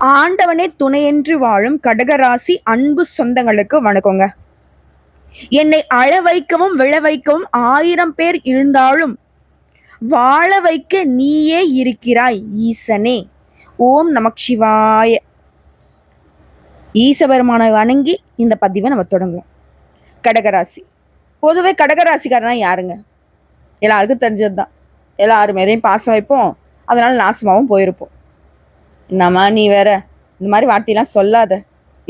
ஆண்டவனே துணையென்று வாழும் கடகராசி அன்பு சொந்தங்களுக்கு வணக்கங்க. என்னை அழ வைக்கவும் விழ வைக்கவும் ஆயிரம் பேர் இருந்தாலும் வாழ வைக்க நீயே இருக்கிறாய் ஈசனே. ஓம் நமக் சிவாய. ஈசபெருமானை வணங்கி இந்த பதிவை நம்ம தொடங்குவோம். கடகராசி. பொதுவே கடகராசிக்காரனா யாருங்க? எல்லாருக்கும் தெரிஞ்சது தான் எல்லாரும் மேலேயும் பாசம் வைப்போம். அதனால நாசமாகவும் போயிருப்போம். என்னம்மா நீ வேற? இந்த மாதிரி வார்த்தையெல்லாம் சொல்லாத.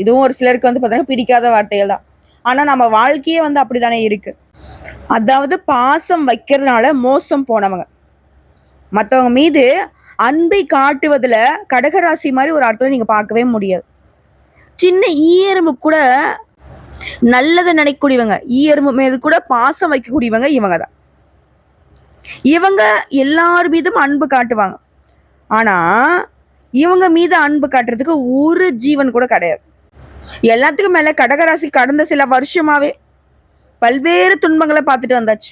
இதுவும் ஒரு சிலருக்கு வந்து பார்த்தீங்கன்னா பிடிக்காத வார்த்தைகள் தான். ஆனால் நம்ம வாழ்க்கையே வந்து அப்படிதானே இருக்கு. அதாவது பாசம் வைக்கிறதுனால மோசம் போனவங்க. மற்றவங்க மீது அன்பை காட்டுவதில் கடகராசி மாதிரி ஒரு ஆட்களை நீங்கள் பார்க்கவே முடியாது. சின்ன ஈயரும்பு கூட நல்லதை நினைக்கக்கூடியவங்க. ஈயரும்பு மீது கூட பாசம் வைக்கக்கூடியவங்க இவங்க தான். இவங்க எல்லார் மீதும் அன்பு காட்டுவாங்க. ஆனால் இவங்க மீது அன்பு காட்டுறதுக்கு ஒரு ஜீவன் கூட கிடையாது. எல்லாத்துக்கும் மேல கடகராசி கடந்த சில வருஷமாவே பல்வேறு துன்பங்களை பார்த்துட்டு வந்தாச்சு.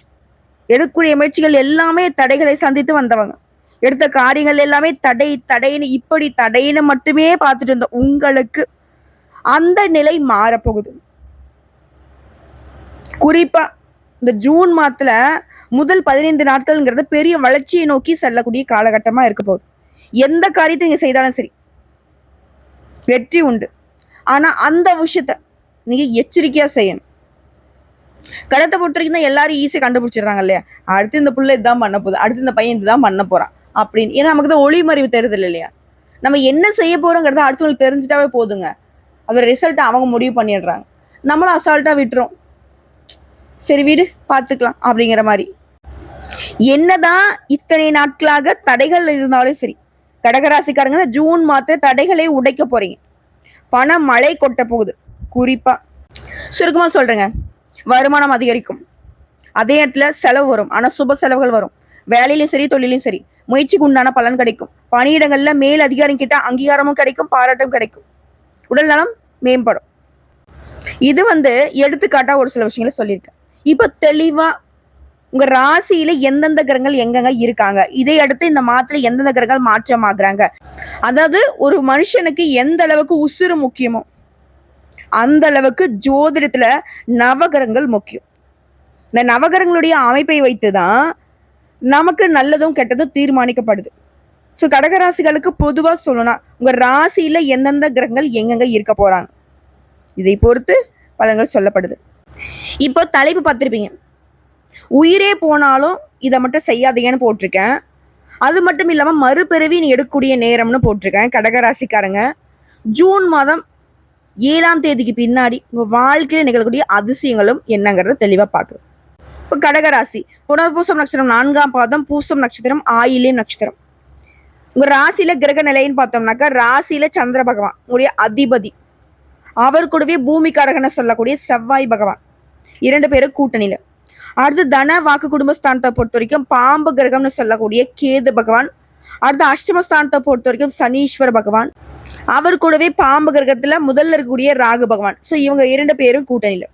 எடுக்கக்கூடிய முயற்சிகள் எல்லாமே தடைகளை சந்தித்து வந்தவங்க. எடுத்த காரியங்கள் எல்லாமே தடை தடைன்னு இப்படி தடைன்னு மட்டுமே பார்த்துட்டு இருந்த உங்களுக்கு அந்த நிலை மாறப்போகுது. குறிப்பா இந்த ஜூன் மாதத்துல முதல் பதினைந்து நாட்கள்ங்கிறது பெரிய வளர்ச்சியை நோக்கி செல்லக்கூடிய காலகட்டமா இருக்க போகுது. எந்த காரியத்தை நீங்க செய்தாலும் சரி வெற்றி உண்டு. ஆனா அந்த விஷயத்த நீங்க எச்சரிக்கையா செய்யணும். கடத்தை பொறுத்த வரைக்கும் தான் எல்லாரும் ஈஸியாக கண்டுபிடிச்சிடுறாங்க இல்லையா? அடுத்து இந்த பிள்ளை இதுதான் பண்ண போகுது அடுத்து இந்த பையன் இதுதான் பண்ண போறான் அப்படின்னு. ஏன்னா நமக்கு தான் ஒளிமறிவு தெரியுது இல்லையா? நம்ம என்ன செய்ய போறோங்கிறத அடுத்தவங்களுக்கு தெரிஞ்சிட்டாவே போதுங்க. அதோட ரிசல்ட்டை அவங்க முடிவு பண்ணிடுறாங்க. நம்மளும் அசால்ட்டா விட்டுரும். சரி வீடு பார்த்துக்கலாம் அப்படிங்கிற மாதிரி. என்னதான் இத்தனை நாட்களாக தடைகள் இருந்தாலும் சரி கடகராசிக்காரங்க இந்த ஜூன் மாத தடைகளை உடைக்க போறீங்க. பண மழை கொட்ட போகுது. குறிப்பா சுருக்கமா சொல்றேங்க. வருமானம் அதிகரிக்கும். அதே இடத்துல செலவு வரும். ஆனா சுப செலவுகள் வரும். வேலையிலும் சரி தொழிலையும் சரி முயற்சிக்கு உண்டான பலன் கிடைக்கும். பணியிடங்கள்ல மேல் அதிகாரம் கிட்ட அங்கீகாரமும் கிடைக்கும் பாராட்டும் கிடைக்கும். உடல் நலம் மேம்படும். இது வந்து எடுத்துக்காட்டா ஒரு சில விஷயங்களை சொல்லியிருக்கேன். இப்போ தெளிவா உங்க ராசியில எந்தெந்த கிரகங்கள் எங்கெங்க இருக்காங்க? இதை அடுத்து இந்த மாதத்துல எந்தெந்த கிரகங்கள் மாற்றமாகறாங்க? அதாவது ஒரு மனுஷனுக்கு எந்த அளவுக்கு உசுறு முக்கியமோ அந்த அளவுக்கு ஜோதிடத்துல நவகிரகங்கள் முக்கியம். இந்த நவகிரகங்களுடைய அமைப்பை வைத்துதான் நமக்கு நல்லதும் கெட்டதும் தீர்மானிக்கப்படுது. ஸோ கடகராசிகளுக்கு பொதுவாக சொல்லணும்னா உங்க ராசியில எந்தெந்த கிரகங்கள் எங்கெங்க இருக்க போறாங்க? இதை பொறுத்து பலன்கள் சொல்லப்படுது. இப்போ தலைப்பு பார்த்துருப்பீங்க. உயிரே போனாலும் இதை மட்டும் செய்யாதீங்கன்னு போட்டிருக்கேன். அது மட்டும் இல்லாமல் மறுபிறவி நீ எடுக்கக்கூடிய நேரம்னு போட்டிருக்கேன் கடகராசிக்காரங்க. ஜூன் மாதம் ஏழாம் தேதிக்கு பின்னாடி உங்கள் வாழ்க்கையில் நிகழக்கூடிய அதிசயங்களும் என்னங்கிறத தெளிவாக பார்க்குறோம் இப்போ கடகராசி புனர்பூசம் நட்சத்திரம் நான்காம் பாதம் பூசம் நட்சத்திரம் ஆயிலியம் நட்சத்திரம். உங்கள் ராசியில் கிரக நிலைன்னு பார்த்தோம்னாக்கா ராசியில் சந்திர பகவான் உங்களுடைய அதிபதி. அவர் கூடவே பூமிக்காரகனை சொல்லக்கூடிய செவ்வாய் பகவான். இரண்டு பேரும் கூட்டணியில். அடுத்து தன வாக்கு குடும்பஸ்தானத்தை பொறுத்த வரைக்கும் பாம்பு கிரகம்னு சொல்லக்கூடிய கேது பகவான். அடுத்து அஷ்டமஸ்தானத்தை பொறுத்த வரைக்கும் சனீஸ்வர பகவான். அவர் கூடவே பாம்பு கிரகத்துல முதல்ல இருக்கக்கூடிய ராகு பகவான். ஸோ இவங்க இரண்டு பேரும் கூட்டணியில்.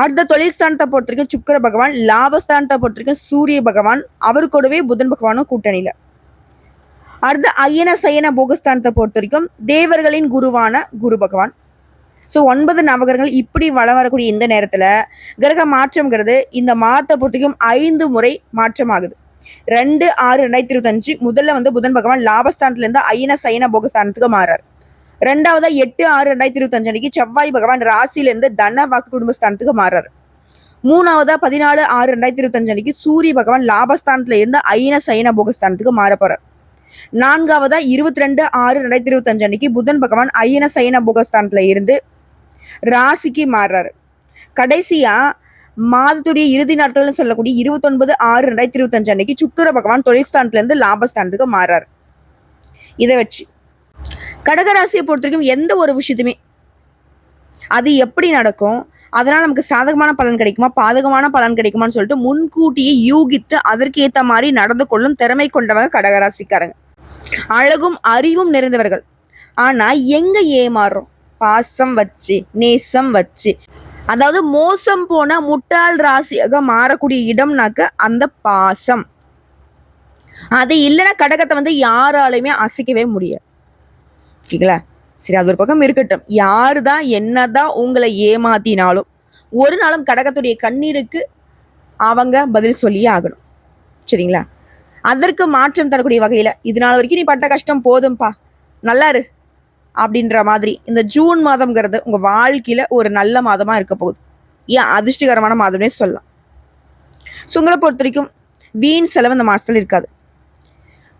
அடுத்த தொழில் ஸ்தானத்தை பொறுத்த வரைக்கும் சுக்கர பகவான் லாபஸ்தானத்தை பொறுத்த வரைக்கும் சூரிய பகவான் அவர் கூடவே புதன் பகவானும் கூட்டணியில். அடுத்து ஐயன சயன போகஸ்தானத்தை பொறுத்த வரைக்கும் தேவர்களின் குருவான குரு பகவான். ஸோ ஒன்பது நவகிரகங்கள் இப்படி வளம் வரக்கூடிய இந்த நேரத்தில் கிரக மாற்றம்ங்கிறது இந்த மாதத்தை பொறுத்திக்கும் ஐந்து முறை மாற்றமாகுது. ரெண்டு ஆறு ரெண்டாயிரத்தி இருபத்தஞ்சு முதல்ல வந்து புதன் பகவான் லாபஸ்தானத்துலேருந்து ஐன சைன போகஸ்தானத்துக்கு மாறார். ரெண்டாவதா எட்டு ஆறு ரெண்டாயிரத்தி இருபத்தஞ்சு அன்னைக்கு செவ்வாய் பகவான் ராசியிலேருந்து தன வாக்கு குடும்பஸ்தானத்துக்கு மாறார். மூணாவதா பதினாலு ஆறு ரெண்டாயிரத்தி இருபத்தஞ்சு அன்னைக்கு சூரிய பகவான் லாபஸ்தானத்துல இருந்து ஐன சைன போகஸ்தானத்துக்கு மாறப்போறார். நான்காவதா இருபத்தி ரெண்டு ஆறு ரெண்டாயிரத்தி இருபத்தஞ்சு அன்னைக்கு புதன் பகவான் ஐயன சைன போகஸ்தானத்துல இருந்து ராசிக்கு மாறுறாரு கடைசியா மாதத்துடைய இறுதி நாட்கள்னு சொல்லக்கூடிய இருபத்தொன்பது ஆறு ரெண்டாயிரத்தி இருபத்தஞ்சு அன்னைக்கு சுக்கர பகவான் தொழிற்ஸ்தானத்துல இருந்து லாபஸ்தானத்துக்கு மாறாரு. இதை வச்சு கடகராசியை பொறுத்த வரைக்கும் எந்த ஒரு விஷயத்துமே அது எப்படி நடக்கும்? அதனால நமக்கு சாதகமான பலன் கிடைக்குமா? பாதகமான பலன் கிடைக்குமான்னு சொல்லிட்டு முன்கூட்டியே யூகித்து அதற்கு ஏத்த மாதிரி நடந்து கொள்ளும் திறமை கொண்டவங்க கடகராசிக்காரங்க. அழகும் அறிவும் நிறைந்தவர்கள். ஆனா எங்க ஏமாறுறோம்? பாசம் வச்சு நேசம் வச்சு. அதாவது மோசம் போன முட்டாள் ராசியாக மாறக்கூடிய இடம்னாக்க அந்த பாசம். அது இல்லைன்னா கடகத்தை வந்து யாராலையுமே அசைக்கவே முடியாது. ஓகேங்களா? சரி அது ஒரு பக்கம் இருக்கட்டும். யாரு தான் என்னதான் உங்களை ஏமாத்தினாலும் ஒரு நாளும் கடகத்துடைய கண்ணீருக்கு அவங்க பதில் சொல்லியே ஆகணும். சரிங்களா? அதற்கு மாற்றம் தரக்கூடிய வகையில் இதனால வரைக்கும் நீ பட்ட கஷ்டம் போதும்பா. நல்லாரு அப்படின்ற மாதிரி. இந்த ஜூன் மாதம்ங்கிறது உங்கள் வாழ்க்கையில் ஒரு நல்ல மாதமாக இருக்க போகுது. ஏன்? அதிர்ஷ்டகரமான மாதம்னே சொல்லலாம். ஸோ உங்களை பொறுத்த வரைக்கும் வீண் செலவு இந்த மாதத்தில் இருக்காது.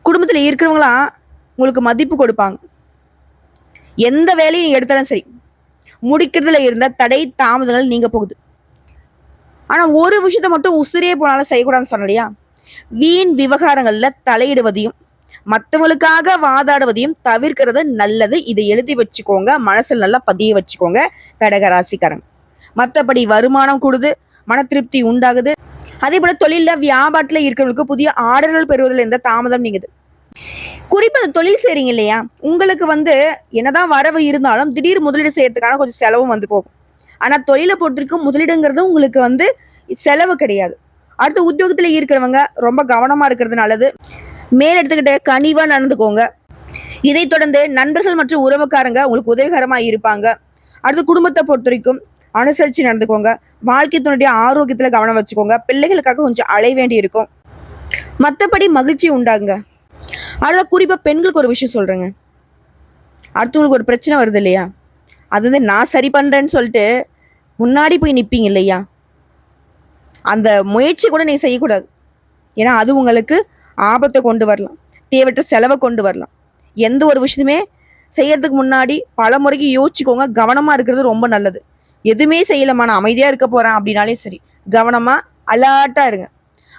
குடும்பத்தில் இருக்கிறவங்களாம் உங்களுக்கு மதிப்பு கொடுப்பாங்க. எந்த வேலையும் நீங்கள் எடுத்தாலும் சரி முடிக்கிறதுல இருந்த தடை தாமதங்கள் நீங்க போகுது. ஆனால் ஒரு விஷயத்த மட்டும் உசிரே போனாலும் செய்யக்கூடாதுன்னு சொன்னலையா வீண் விவகாரங்களில் தலையிடுவதையும் மற்றவங்களுக்காக வாதாடுவதையும் தவிர்க்கிறது நல்லது. இதை எழுதி வச்சுக்கோங்க. மனசில் நல்லா பதிய வச்சுக்கோங்க. கடகராசிக்காரன் மற்றபடி வருமானம் கூடுது. மன திருப்தி உண்டாகுது. அதே போல தொழிலில் வியாபாரத்தில் இருக்கிறவங்களுக்கு புதிய ஆர்டர்கள் பெறுவதில் இருந்த தாமதம் நீங்குது. குறிப்பா தொழில் செய்றீங்க இல்லையா? உங்களுக்கு வந்து என்னதான் வரவு இருந்தாலும் திடீர் முதலீடு செய்யறதுக்கான கொஞ்சம் செலவும் வந்து போகும். ஆனா தொழிலை பொறுத்திருக்கும் முதலீடுங்கிறது உங்களுக்கு வந்து செலவு கிடையாது. அடுத்து உத்தியோகத்துல இருக்கிறவங்க ரொம்ப கவனமா இருக்கிறது நல்லது. மேல் எடுத்துக்கிட்ட கனிவா நடந்துக்கோங்க. இதைத் தொடர்ந்து நண்பர்கள் மற்றும் உறவுக்காரங்க உங்களுக்கு உதவிகரமா இருப்பாங்க. அடுத்து குடும்பத்தை பொறுத்த வரைக்கும் அனுசரிச்சு நடந்துக்கோங்க. வாழ்க்கை துணையுடைய ஆரோக்கியத்துல கவனம் வச்சுக்கோங்க. பிள்ளைகளுக்காக கொஞ்சம் அலை வேண்டி இருக்கும். மற்றபடி மகிழ்ச்சி உண்டாகுங்க. அடுத்த குறிப்பா பெண்களுக்கு ஒரு விஷயம் சொல்றேங்க. அடுத்தவங்களுக்கு ஒரு பிரச்சனை வருது இல்லையா? அது வந்து நான் சரி பண்றேன்னு சொல்லிட்டு முன்னாடி போய் நிற்பீங்க இல்லையா? அந்த முயற்சி கூட நீங்க செய்யக்கூடாது. ஏன்னா அது உங்களுக்கு ஆபத்தை கொண்டு வரலாம். தேவையற்ற செலவை கொண்டு வரலாம். எந்த ஒரு விஷயமே செய்யறதுக்கு முன்னாடி பல முறைக்கு யோசிச்சுக்கோங்க. கவனமாக இருக்கிறது ரொம்ப நல்லது. எதுவுமே செய்யலமா நான் அமைதியாக இருக்க போகிறேன் அப்படின்னாலே சரி. கவனமாக அலர்ட்டாக இருங்க.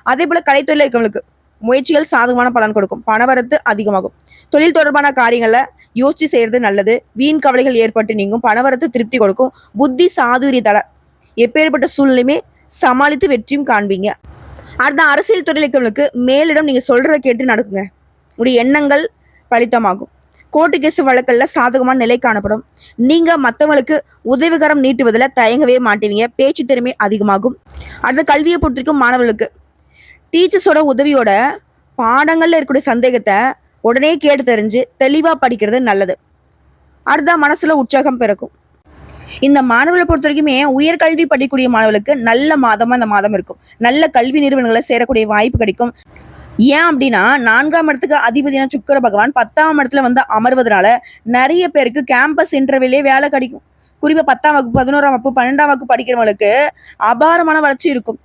அதே போல் கலைத்துறையில் இருக்கவங்களுக்கு முயற்சிகள் சாதகமான பலன் கொடுக்கும். பணவரத்து அதிகமாகும். தொழில் தொடர்பான காரியங்களை யோசிச்சு செய்கிறது நல்லது. வீண் கவலைகள் ஏற்பட்டு நீங்கும். பணவரத்து திருப்தி கொடுக்கும். புத்தி சாதுரியத்தால எப்பேற்பட்ட சூழ்நிலையுமே சமாளித்து வெற்றியும் காண்பீங்க. அடுத்த அரசியல் துறையில் இருக்கவங்களுக்கு மேலிடம் நீங்க சொல்றதை கேட்டு நடக்குங்க. உடைய எண்ணங்கள் பலித்தமாகும். கோர்ட்டு கேஸ் வழக்கில் சாதகமான நிலை காணப்படும். நீங்க மற்றவங்களுக்கு உதவிகரம் நீட்டுவதில் தயங்கவே மாட்டீங்க. பேச்சு திறமை அதிகமாகும். அடுத்த கல்வியை பொறுத்திருக்கும் மாணவர்களுக்கு டீச்சர்ஸோட உதவியோட பாடங்களில் இருக்கக்கூடிய சந்தேகத்தை உடனே கேட்டு தெரிஞ்சு தெளிவாக படிக்கிறது நல்லது. அடுத்த மனசுல உற்சாகம் பிறக்கும். இந்த மாணவர்களை பொறுத்த வரைக்குமே உயர்கல்வி படிக்கக்கூடிய மாணவர்களுக்கு நல்ல மாதமா இந்த மாதம் இருக்கும். நல்ல கல்வி நிறுவனங்களை சேரக்கூடிய வாய்ப்பு கிடைக்கும். ஏன் அப்படின்னா நான்காம் இடத்துக்கு அதிபதியான சுக்கர பகவான் பத்தாம் இடத்துல வந்து அமர்வதனால நிறைய பேருக்கு கேம்பஸ் இன்டர்வியூலே வேலை கிடைக்கும். குறிப்பா பத்தாம் வகுப்பு பதினோராம் வகுப்பு பன்னெண்டாம் வகுப்பு படிக்கிறவங்களுக்கு அபாரமான வளர்ச்சி இருக்கும்.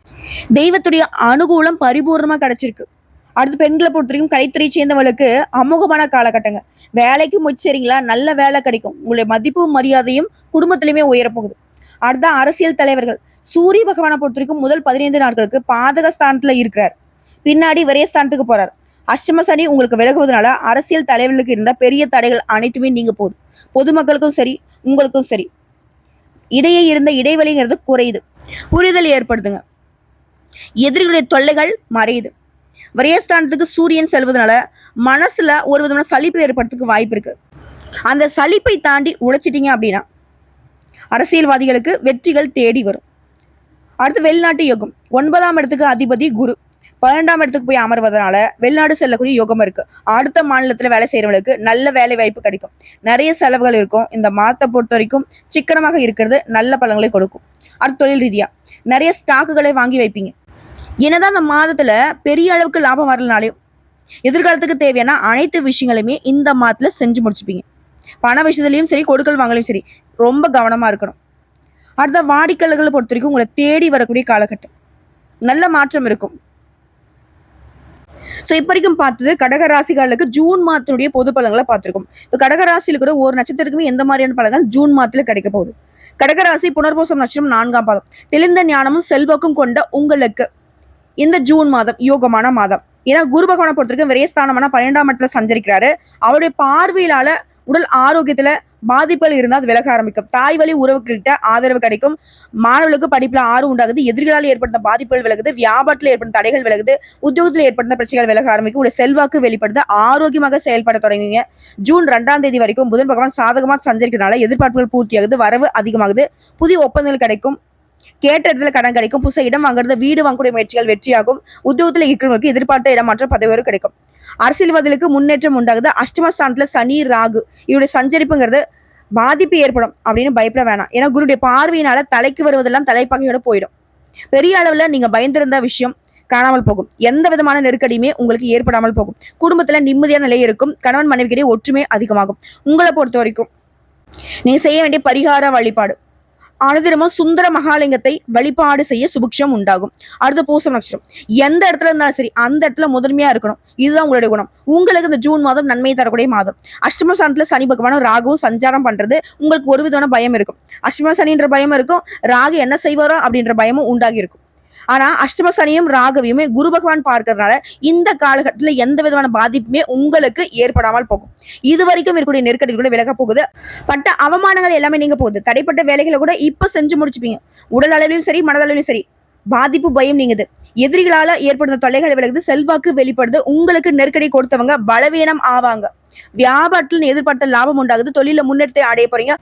தெய்வத்துடைய அனுகூலம் பரிபூர்ணமா கிடைச்சிருக்கு. அடுத்து பெண்களை பொறுத்த வரைக்கும் கைத்துறை சேர்ந்தவங்களுக்கு அமோகமான காலகட்டங்க. வேலைக்கு சரிங்களா நல்ல வேலை கிடைக்கும். உங்களுடைய மதிப்பும் மரியாதையும் குடும்பத்திலுமே உயரப்போகுது அடுத்த அரசியல் தலைவர்கள். சூரிய பகவானை பொறுத்த வரைக்கும் முதல் பதினைந்து நாட்களுக்கு பாதக ஸ்தானத்துல இருக்கிறார். பின்னாடி விரயஸ்தானத்துக்கு போறார். அஷ்டம சனி உங்களுக்கு விலகுவதனால அரசியல் தலைவர்களுக்கு இருந்த பெரிய தடைகள் அனைத்துமே நீங்க போகுது. பொதுமக்களுக்கும் சரி உங்களுக்கும் சரி. இடையே இருந்த இடைவெளிங்கிறது குறையுது. புரிதல் ஏற்படுதுங்க. எதிரிகளுடைய தொல்லைகள் மறையுது. விரயஸ்தானத்துக்கு சூரியன் செல்வதனால மனசுல ஒரு விதமான சலிப்பு ஏற்படுறதுக்கு வாய்ப்பு இருக்கு. அந்த சலிப்பை தாண்டி உழைச்சிட்டீங்க அப்படின்னா அரசியல்வாதிகளுக்கு வெற்றிகள் தேடி வரும். அடுத்து வெளிநாட்டு யோகம். ஒன்பதாம் இடத்துக்கு அதிபதி குரு. பன்னெண்டாம் இடத்துக்கு போய் அமர்வதனால வெளிநாடு செல்லக்கூடிய யோகம் இருக்கு. அடுத்த மாநிலத்துல வேலை செய்யறவங்களுக்கு நல்ல வேலை வாய்ப்பு கிடைக்கும். நிறைய செலவுகள் இருக்கும். இந்த மாதத்தை பொறுத்த வரைக்கும் சிக்கனமாக இருக்கிறது. நல்ல பலன்களை கொடுக்கும். அடுத்து தொழில் ரீதியா. நிறைய ஸ்டாக்குகளை வாங்கி வைப்பீங்க. என்னதான் அந்த மாதத்துல பெரிய அளவுக்கு லாபம் வரலனாலையும் எதிர்காலத்துக்கு தேவையான அனைத்து விஷயங்களுமே இந்த மாதத்துல செஞ்சு முடிச்சுப்பீங்க. பண விஷயத்துலையும் சரி கொடுக்கல் வாங்கலையும் சரி. ரொம்ப கவனமா இருக்கணும். அடுத்த வாடிக்கையாளர்களை பொறுத்த வரைக்கும் உங்களை தேடி வரக்கூடிய காலகட்டம். நல்ல மாற்றம் இருக்கும். ஸோ இப்போ வரைக்கும் பார்த்தது கடகராசிகளுக்கு ஜூன் மாதத்தினுடைய பொது பலன்களை பார்த்துருக்கோம். இப்போ கடகராசியில் கூட ஒரு நட்சத்திரத்துக்குமே எந்த மாதிரியான பலன்கள் ஜூன் மாதத்தில் கிடைக்க போகுது. கடகராசி புனர்பூசம் நட்சத்திரம் நான்காம் பாதம். தெளிந்த ஞானமும் செல்வாக்கும் கொண்ட உங்களுக்கு இந்த ஜூன் மாதம் யோகமான மாதம். ஏன்னா குரு பகவானை பொறுத்த வரைக்கும் விரைஸ்தானமான பன்னெண்டாம் இடத்துல சஞ்சரிக்கிறாரு. அவருடைய பார்வையிலால உடல் ஆரோக்கியத்துல பாதிப்புகள் இருந்தால் அது விலக ஆரம்பிக்கும். தாய் வழி உறவுகிட்ட ஆதரவு கிடைக்கும். மாணவர்களுக்கு படிப்புல ஆர்வம் உண்டாகுது. எதிர்களால் ஏற்பட்ட பாதிப்புகள் விலகுது. வியாபாரத்தில் ஏற்படும் தடைகள் விலகுது. உத்தியோகத்தில் ஏற்பட்ட பிரச்சனைகள் விலக ஆரம்பிக்கும். உடைய செல்வாக்கு வெளிப்படுத்த ஆரோக்கியமாக செயல்பட தொடங்குவீங்க. ஜூன் ரெண்டாம் தேதி வரைக்கும் புதன் பகவான் சாதகமாக சஞ்சரிக்கிறனால எதிர்பார்ப்புகள் பூர்த்தியாகுது. வரவு அதிகமாகுது. புதிய ஒப்பந்தங்கள் கிடைக்கும். கேட்ட இடத்துல கடன் கிடைக்கும். புதுசாக இடம் வாங்குறது வீடு வாங்கக்கூடிய முயற்சிகள் வெற்றியாகும். உத்தியோகத்தில் இருக்கிறவங்களுக்கு எதிர்பார்த்த இடமாற்றம் பதவியோடு கிடைக்கும். அரசியல்வாதிகளுக்கு முன்னேற்றம் உண்டாகுது. அஷ்டமஸ்தானத்துல சனி ராகு இவருடைய சஞ்சரிப்புங்கிறது பாதிப்பு ஏற்படும் அப்படின்னு பயப்பட வேணாம். ஏன்னா குருடைய பார்வையினால தலைக்கு வருவதெல்லாம் தலைப்பகையோட போயிடும். பெரிய அளவுல நீங்க பயந்திருந்த விஷயம் காணாமல் போகும். எந்த விதமான நெருக்கடியுமே உங்களுக்கு ஏற்படாமல் போகும். குடும்பத்துல நிம்மதியான நிலை இருக்கும். கணவன் மனைவிக்கிடையே ஒற்றுமை அதிகமாகும். உங்களை பொறுத்த வரைக்கும் நீங்கள் செய்ய வேண்டிய பரிகார வழிபாடு. அனுதினமும் சுந்தர மகாலிங்கத்தை வழிபாடு செய்ய சுபிக்ஷம் உண்டாகும். அடுத்த பூசம் நட்சத்திரம். எந்த இடத்துல இருந்தாலும் சரி அந்த இடத்துல முதன்மையா இருக்கணும். இதுதான் உங்களுடைய குணம். உங்களுக்கு இந்த ஜூன் மாதம் நன்மை தரக்கூடிய மாதம். அஷ்டம ஸ்தானத்துல சனி பகவானும் ராகுவும் சஞ்சாரம் பண்றது உங்களுக்கு ஒரு விதமான பயம் இருக்கும். அஷ்டம சனின்ற பயம் இருக்கும். ராகு என்ன செய்வாரோ அப்படின்ற பயமும் உண்டாகி இருக்கும். ஆனா அஷ்டம சனியும் ராகவியுமே குரு பகவான் பார்க்கறதுனால இந்த காலகட்டத்துல எந்த விதமான பாதிப்புமே உங்களுக்கு ஏற்படாமல் போகும். இது வரைக்கும் இருக்கக்கூடிய நெருக்கடி கூட விலக போகுது. பட்ட அவமானங்கள் எல்லாமே நீங்க போகுது. தடைப்பட்ட வேலைகளை கூட இப்ப செஞ்சு முடிச்சுப்பீங்க. உடல் அளவிலும் சரி மனதளவிலும் சரி பாதிப்பு பயம் நீங்குது. எதிரிகளால ஏற்படுத்த தொல்லைகள் விலகுது செல்வாக்கு வெளிப்படுது உங்களுக்கு நெருக்கடி கொடுத்தவங்க பலவீனம் ஆவாங்க. வியாபாரத்தில் எதிர்பார்த்த லாபம் உண்டாகுது தொழில முன்னெடுத்து அடைய போறீங்க.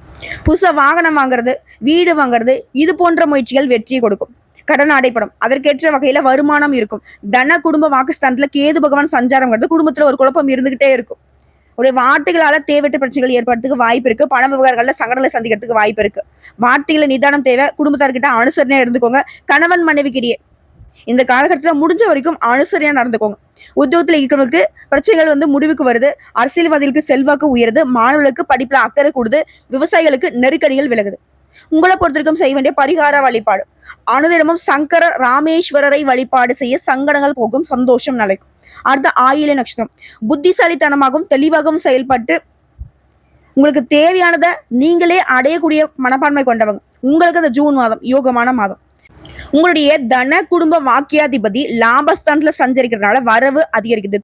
புதுசா வாகனம் வாங்குறது வீடு வாங்குறது இது போன்ற முயற்சிகள் வெற்றியை கொடுக்கும். கடன் அடைப்படும் அதற்கேற்ற வகையில வருமானம் இருக்கும். தன குடும்ப வாக்குஸ்தானத்துல கேது பகவான் சஞ்சாரம்ங்கிறது குடும்பத்துல ஒரு குழப்பம் இருந்துகிட்டே இருக்கும். உடைய வார்த்தைகளால தேவையற்ற பிரச்சனைகள் ஏற்படுறதுக்கு வாய்ப்பு இருக்கு. பண விவகாரங்கள்ல சங்கடங்களை சந்திக்கிறதுக்கு வாய்ப்பு இருக்கு. வார்த்தைகளை நிதானம் தேவை. குடும்பத்தார்கிட்ட அனுசரணையா இருந்துக்கோங்க. கணவன் மனைவிக்கிடையே இந்த காலகட்டத்தில் முடிஞ்ச வரைக்கும் அனுசரியா நடந்துக்கோங்க. உத்தியோகத்துல இருக்கிறவங்களுக்கு பிரச்சனைகள் வந்து முடிவுக்கு வருது. அரசியல்வாதிகளுக்கு செல்வாக்கு உயருது. மாணவர்களுக்கு படிப்புல அக்கறை கூடுது. விவசாயிகளுக்கு நெருக்கடிகள் விலகுது. உங்களை பொறுத்திருக்கும் செய்ய வேண்டிய பரிகார வழிபாடு. அனுதினமும் சங்கர ராமேஸ்வரரை வழிபாடு செய்ய சங்கடங்கள் போகும் சந்தோஷம் நிலைக்கும். அடுத்த ஆயில நட்சத்திரம். புத்திசாலித்தனமாகவும் தெளிவாகவும் செயல்பட்டு உங்களுக்கு தேவையானதை நீங்களே அடையக்கூடிய மனப்பான்மை கொண்டவங்க. உங்களுக்கு அந்த ஜூன் மாதம் யோகமான மாதம். உங்களுடைய தன குடும்ப வாக்கியாதிபதி லாபஸ்தானத்துல சஞ்சரிக்கிறதுனால வரவு அதிகரிக்குது.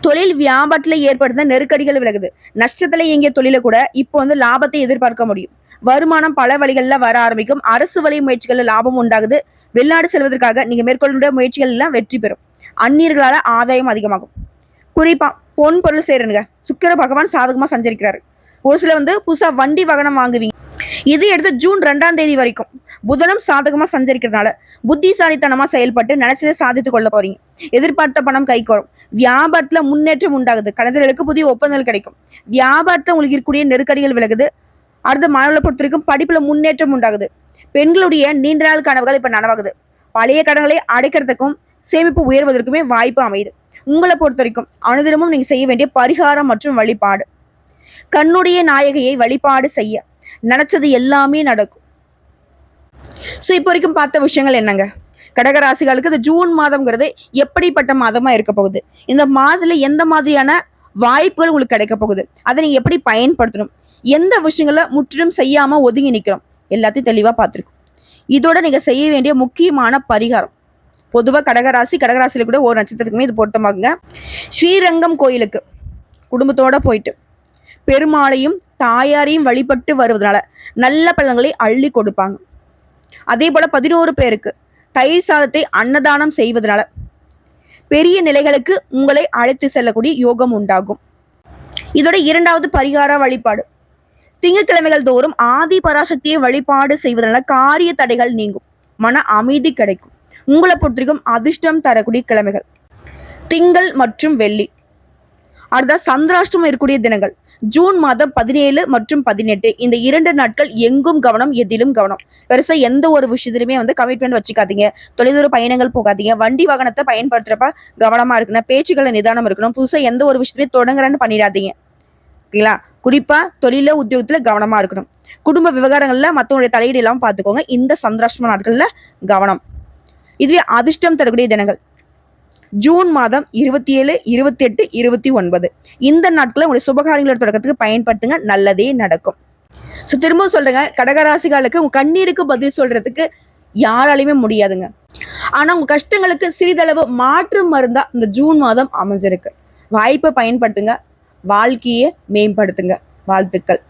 தொழில் வியாபாரத்துல ஏற்படுத்த நெருக்கடிகள் விலகுது. நஷ்டத்துல இயங்கிய தொழில கூட இப்போ வந்து லாபத்தை எதிர்பார்க்க முடியும். வருமானம் பல வழிகளில் வர ஆரம்பிக்கும். அரசு வழி முயற்சிகளில் லாபம் உண்டாகுது. வெளிநாடு செல்வதற்காக நீங்க மேற்கொள்ள முயற்சிகள் எல்லாம் வெற்றி பெறும். அந்நியர்களால ஆதாயம் அதிகமாகும். குறிப்பா பொன் பொருள் சேருங்க சுக்கிர பகவான் சாதகமா சஞ்சரிக்கிறாரு. ஒரு சில வந்து புதுசா வண்டி வாகனம் வாங்குவீங்க. இது எடுத்து ஜூன் ரெண்டாம் தேதி வரைக்கும். புதனும் சாதகமா சஞ்சரிக்கிறதுனால புத்திசாலித்தனமா செயல்பட்டு நினைச்சதை சாதித்து கொள்ள போறீங்க. எதிர்பார்த்த பணம் கைக்கு வரும் வியாபாரத்துல முன்னேற்றம் உண்டாகுது. கலைஞர்களுக்கு புதிய ஒப்பந்தங்கள் கிடைக்கும். வியாபாரத்துல உங்களுக்கு இருக்கக்கூடிய நெருக்கடிகள் விலகுது. அடுத்த மாணவர்களை பொறுத்த வரைக்கும் படிப்புல முன்னேற்றம் உண்டாகுது. பெண்களுடைய நீண்ட நாள் கனவுகள் இப்ப நனவாகுது. பழைய கடன்களை அடைக்கிறதுக்கும் சேமிப்பு உயர்வதற்குமே வாய்ப்பு அமையுது. உங்களை பொறுத்த வரைக்கும் அனுதினமும் நீங்க செய்ய வேண்டிய பரிகாரம் மற்றும் வழிபாடு. கண்ணுடைய நாயகியை வழிபாடு செய்ய. நினைச்சது எல்லாமே நடக்கும். ஸோ இப்போ வரைக்கும் பார்த்த விஷயங்கள் என்னங்க? கடகராசிகளுக்கு இந்த ஜூன் மாதம்ங்கிறது எப்படிப்பட்ட மாதமா இருக்க போகுது? இந்த மாதத்துல எந்த மாதிரியான வாய்ப்புகள் உங்களுக்கு கிடைக்க போகுது? அதை நீங்க எப்படி பயன்படுத்தணும்? எந்த விஷயங்கள முற்றிலும் செய்யாம ஒதுங்கி நிற்கிறோம் எல்லாத்தையும் தெளிவா பார்த்துருக்கோம். இதோட நீங்க செய்ய வேண்டிய முக்கியமான பரிகாரம். பொதுவா கடகராசி கடகராசியில கூட ஒரு நட்சத்திரத்துக்குமே இது பொருத்தமாகுங்க. ஸ்ரீரங்கம் கோயிலுக்கு குடும்பத்தோட போயிட்டு பெருமாளையும் தாயாரையும் வழிபட்டு வருவதனால நல்ல பழங்களை அள்ளி கொடுப்பாங்க. அதே போல பதினோரு பேருக்கு தயிர் சாதத்தை அன்னதானம் செய்வதனால பெரிய நிலைகளுக்கு உங்களை அழைத்து செல்லக்கூடிய யோகம் உண்டாகும். இதோட இரண்டாவது பரிகார வழிபாடு. திங்கட்கிழமைகள் தோறும் ஆதி பராசக்தியை வழிபாடு செய்வதனால காரிய தடைகள் நீங்கும். மன அமைதி கிடைக்கும். உங்களை பொறுத்திருக்கும் அதிர்ஷ்டம் தரக்கூடிய கிழமைகள். திங்கள் மற்றும் வெள்ளி. அடுத்த சந்திராஷ்டமம் இருக்கக்கூடிய தினங்கள். ஜூன் மாதம் பதினேழு மற்றும் பதினெட்டு. இந்த இரண்டு நாட்கள் எங்கும் கவனம் எதிலும் கவனம். பெருசா எந்த ஒரு விஷயத்திலுமே வந்து கமிட்மெண்ட் வச்சுக்காதீங்க. தொலைதூர பயணங்கள் போகாதீங்க. வண்டி வாகனத்தை பயன்படுத்துறப்ப கவனமா இருக்கணும். பேச்சுக்களை நிதானம் இருக்கணும். புதுசா எந்த ஒரு விஷயத்தையுமே தொடங்குறேன்னு பண்ணிடாதீங்க. ஓகேங்களா? குறிப்பா தொழில உத்தியோகத்துல கவனமா இருக்கணும். குடும்ப விவகாரங்கள்ல மத்தவங்களுடைய தலையீடு எல்லாம் பாத்துக்கோங்க. இந்த சந்திராஷ்டம நாட்கள்ல கவனம். இதுவே அதிர்ஷ்டம் தரக்கூடிய தினங்கள். ஜூன் மாதம் இருபத்தி ஏழு இருபத்தி எட்டு இருபத்தி ஒன்பது. இந்த நாட்களை உங்களுடைய சுபகாரியங்களோட தொடக்கத்துக்கு பயன்படுத்துங்க. நல்லதே நடக்கும். ஸோ திரும்ப சொல்றேங்க. கடகராசிகளுக்கு உங்க கண்ணீருக்கு பதில் சொல்றதுக்கு யாராலையுமே முடியாதுங்க. ஆனா உங்க கஷ்டங்களுக்கு சிறிதளவு மாற்று மருந்தா இந்த ஜூன் மாதம் அமைஞ்சிருக்கு. வாய்ப்பை பயன்படுத்துங்க. வாழ்க்கையை மேம்படுத்துங்க. வாழ்த்துக்கள்.